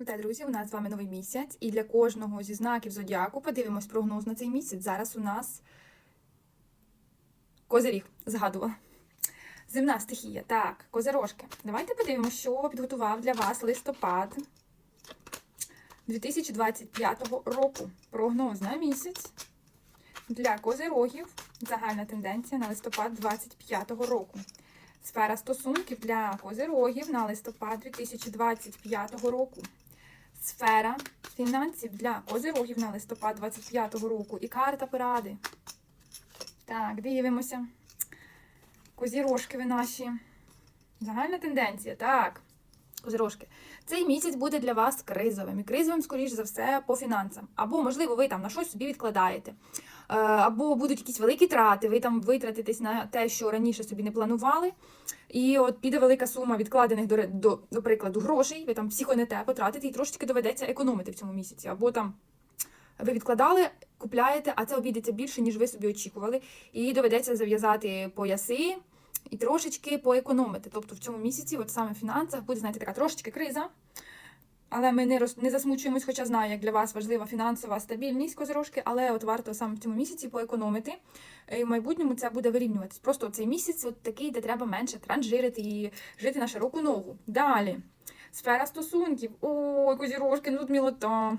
Вітаю, друзі! У нас з вами новий місяць, і для кожного зі знаків зодіаку подивимось прогноз на цей місяць. Зараз у нас козиріг, згадувала. Земна стихія. Так, козирожки. Давайте подивимося, що підготував для вас листопад 2025 року. Прогноз на місяць для козирогів. Загальна тенденція на листопад 2025 року. Сфера стосунків для козирогів на листопад 2025 року. Сфера фінансів для козирогів на листопад 25 року. І карта поради. Так, дивимося. Козірожки ви наші. Загальна тенденція. Так. Козирожки. Цей місяць буде для вас кризовим. І кризовим, скоріш за все, по фінансам. Або, можливо, ви там на щось собі відкладаєте. Е, Або будуть якісь великі трати, ви там витратитесь на те, що раніше собі не планували. І от піде велика сума відкладених до, до, до прикладу грошей, ви там психонете потратите і трошечки доведеться економити в цьому місяці. Або там ви відкладали, купляєте, а це обійдеться більше, ніж ви собі очікували. І доведеться зав'язати пояси і трошечки поекономити. Тобто в цьому місяці, от саме в фінансах, буде, знаєте, така трошечки криза. Але ми не роз... не засмучуємось, хоча знаю, як для вас важлива фінансова стабільність козирожки, але от варто саме в цьому місяці поекономити. І в майбутньому це буде вирівнюватись. Просто цей місяць от такий, де треба менше транжирити і жити на широку ногу. Далі. Сфера стосунків. Ой, козірожки, ну тут мілота.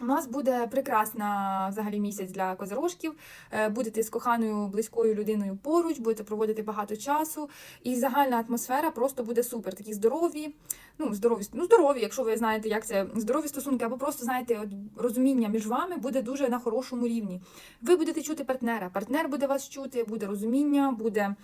У нас буде прекрасна взагалі місяць для козирожків. Е, Будете з коханою близькою людиною поруч, будете проводити багато часу, і загальна атмосфера просто буде супер. Такі здорові, ну здорові, ну здорові, якщо ви знаєте, як це здорові стосунки, або просто знаєте, от розуміння між вами буде дуже на хорошому рівні. Ви будете чути партнера, партнер буде вас чути, буде розуміння, буде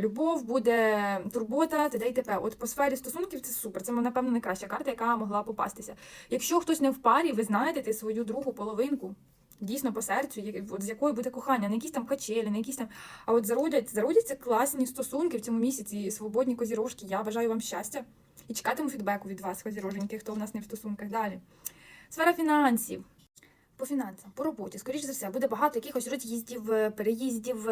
любов, буде турбота, т.д. і т.п. От по сфері стосунків це супер. Це напевно найкраща карта, яка могла попастися. Якщо хтось не в парі, ви знаєте свою другу половинку. Дійсно по серцю, от з якою буде кохання, не якісь там качелі, не якісь там. А от зародять, зародяться класні стосунки в цьому місяці, свободні козірожки. Я бажаю вам щастя і чекатиму фідбеку від вас, козіроженьки, хто в нас не в стосунках. Далі. Сфера фінансів. По фінансам, по роботі, скоріш за все, буде багато якихось роз'їздів, е, переїздів.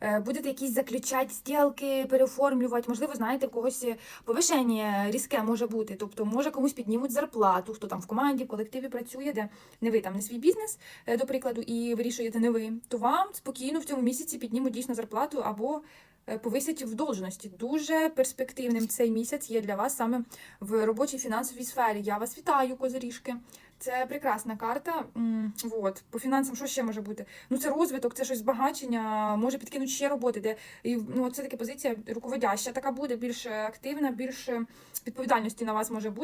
Е, Будете якісь заключати стілки, переоформлювати. Можливо, знаєте, в когось повишення різке може бути. Тобто, може комусь піднімуть зарплату, хто там в команді, в колективі працює, де не ви там не свій бізнес, е, до прикладу, і вирішуєте не ви, то вам спокійно в цьому місяці піднімуть дійсно зарплату або е, повисять в должності. Дуже перспективним цей місяць є для вас саме в робочій фінансовій сфері. Я вас вітаю, козиріжки. Це прекрасна карта. Вот. По фінансам що ще може бути? Ну, це розвиток, це щось збагачення, може підкинути ще роботи, де і ну, це така позиція руководяща, така буде більш активна, більше відповідальності на вас може бути.